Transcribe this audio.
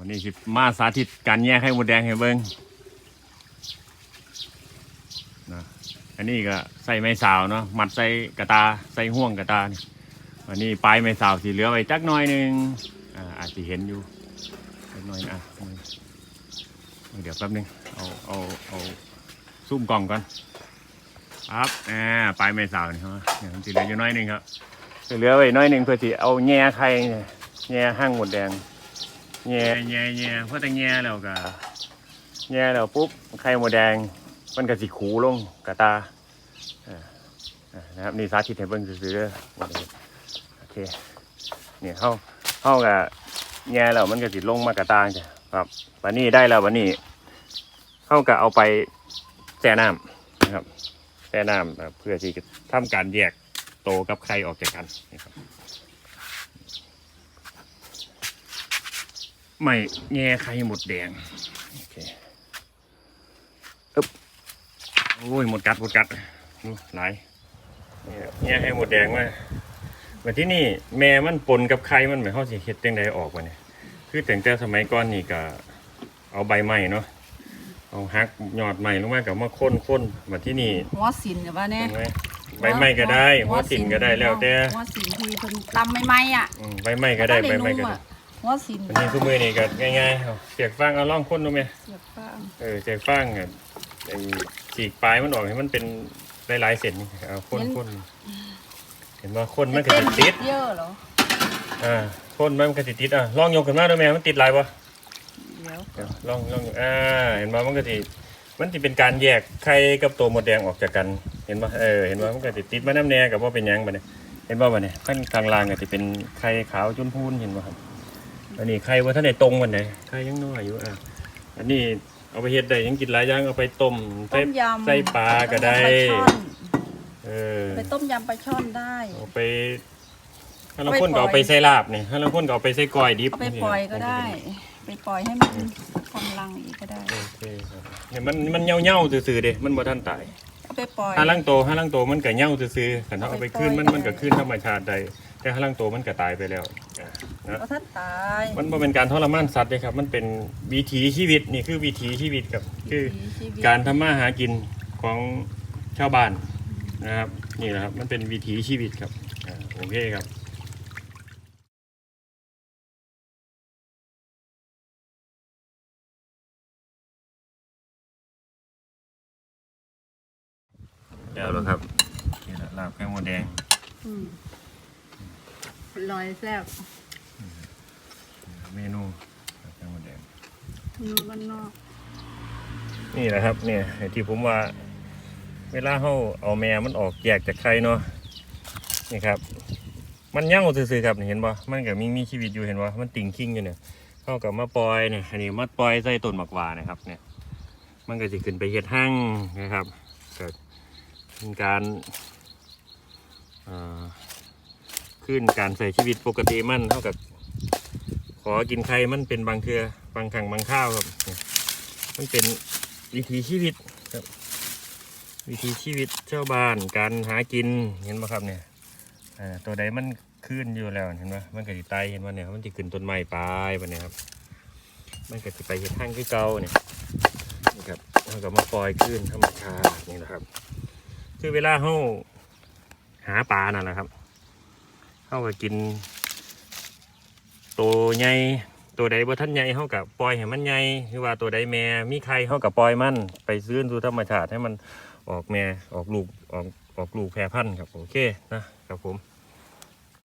วันนี้สิมาสาธิตการแยกให้หมดแดงให้เบิ้งนะอันนี้ก็ใส่ไม้สาวเนาะมัดใส่กระตาใส่ห่วงกระตานี่วันนี้ปลายไม้สาวสีเหลือไว้จักหน้อยหนึงอ่าอาจจะเห็นอยู่จักหน้อยนะอะเดี๋ยวแป๊บนึงเอาเอาเอาซูมกล่องก่อนครับอ่าปลายไม้สาวนี่ครับเนี่ยมันสีเหลืออยู่น้อยหนึงครับเหลือไว้น้อยหนึงเพื่อที่เอาแง่ไข่เนี่ยแง่ห้างหมดแดง แง่แง่แง่เพราะแต่แง่แล้วก็แง่แล้วปุ๊บไข่หมดแดงมันก็สิขูลงกระตาอ่านะครับนี่สาธิตให้เบิ่งซื่อๆเด้อโอเคเนี่ยเฮาเฮาก็แง่แล้วมันก็สิลงมากระตาจ้ะครับวันนี้ได้แล้ววันนี้เฮาก็เอาไปแช่น้ำนะครับแช่น้ำเพื่อที่จะทำการแยกโตกับไข่ออกจากกันนะครับ ไม่แง่ไข่หมดแดงโอเคอึ๊บโอ้ยหมดกัดหมดกัดอู้หลายเนี่ยแง่ไข่หมดแดงมาวันที่นี่แม่มันปนกับไข่มันหมายความสิเฮ็ดจังใดออกมาเนี่ยคือแต่งแต่สมัยก่อนนี่ก็เอาใบไม้เนาะเอาหักยอดไม้ลงมากับมาค้นค้นมาที่นี่หัวสินกับว่าแน่เห็นไหมใบไม้ก็ได้หัวติ่นก็ได้แล้วแต่หัวสินที่เพิ่นตำใหม่ๆอะอืมใบไม้ก็ได้ใบไม้ก็ได้ หัวสินอันนี้คือมือนี่ก็ง่ายๆเอาเสียกฟางเอาล่องค้นดูไหมเสียบฟางเออใจฟางอะไอ้ฉีกปลายมันออกให้มันเป็นหลายๆเส้นนี่เอาข้นข้นเห็นว่าข้นมันก็เต้จะนติดเยอะเหรออ่าข้นมันก็จะติดอะลองยกขึ้นมาด้วยแม่มันติดหลายปะเดี๋ยวเดี๋ยวลองลองอ่าเห็นว่ามันก็จะมันจะเป็นการแยกไข่กับตัวหมดแดงออกจากกัน เห็นป่ะเออเห็นว่ามันก็จะติดมาน้ำแน่กับว่าเป็นหยังบ่เนี่ยเห็นป่ะบ่เนี่ยขั้นกลางล่างก็จะเป็นไข่ขาวจุนพูนเห็นป่ะครับ อันนี้ไข่ว่าท่านไหนตรงวันไหนไข่ยังน้อยอยู่อะอันนี้เอาไปเฮ็ดได้ยังกินหลายอย่างเอาไปต้มใส่ต้มยำใส่ปลาก็ได้ปลาช่อนเออไปต้มยำปลาช่อนได้เอาไปถ้าเราพ่นก็เอาไปใส่ลาบนี่ถ้าเราพ่นก็เอาไปใส่ก้อยดิบเอาไปปล่อยก็ได้ ไปปล่อยให้มันกำลังอีกก็ได้โอเคครับเนี่ยมันมันเหี่ยวเหี่ยวๆซื่อๆเด้มันบ่ทันตายเอาไปปล่อยห้าลังโตห้าลังโตมันก็เหี่ยวซื่อๆแต่ถ้าเอาไปคืนมันมันก็คืนธรรมชาติได้แต่ห้าลังโตมันก็ตายไปแล้ว นะเอาท่านตายมันบ่เป็นการทรมานสัตว์เลยครับ มันเป็นวิถีชีวิตนี่คือวิถีชีวิตครับคือชีวิตการทำมาหากินของชาวบ้านนะครับนี่แหละครับมันเป็นวิถีชีวิตครับอ่าโอเคครับเดี๋ยวแล้วครับนี่แหละลาบไข่มดแดง อืมลอยแซ่บ เมนูลาบไข่มดแดงนูบ้านนอกนี่แหละครับเนี่ยไอ้ที่ผมว่า เวลาเขาเอาแม่มันออกแยกจากไข่เนาะนี่ครับ มันเน่าซื่อๆครับนี่เห็นปะมันก็มีมีชีวิตอยู่เห็นปะมันติ่งคิงอยู่เนี่ยเข้ากับมาปล่อยเนี่ยอันนี้มาปล่อยใส่ต้นหมากหวานะครับเนี่ย มันก็จะขึ้นไปเห็ดหั่งนะครับเกิดเป็นการเอ่อขึ้นการใส่ชีวิตปกติมันเท่ากับข อกินไข่มันเป็นบางเครือบางครั้งบางข้าวครับเนี่ยมันเป็นวิถีชีวิตครับ วิถีชีวิตชาวบ้านการหากินเห็นไหมครับเนี่ยตัวใดมันขึ้นอยู่แล้วเห็นไหมมันก็สิไตเห็นไหมเนี่ยมันจะขึ้นต้นไม้ปลายไปเนี่ยครับ มันก็จะไปเห็ดห้างคือเก่าเนี่ยนี่ครับเราก็มาปล่อยขึ้นธรรมชาตินี่นะครับ คือเวลาเขาหาปลานั่นแหละครับเข้าก็กิน ตัวใหญ่ตัวใดบ่ท่านใหญ่เขากับปล่อยให้มันใหญ่คือว่าตัวใดแม่มีไข่เขากับปล่อยมันไปซื้อสู่ธรรมชาติให้มันออกแม่ออกลูกออกออกลูกแพร่พันธุ์ครับโอเคนะครับผม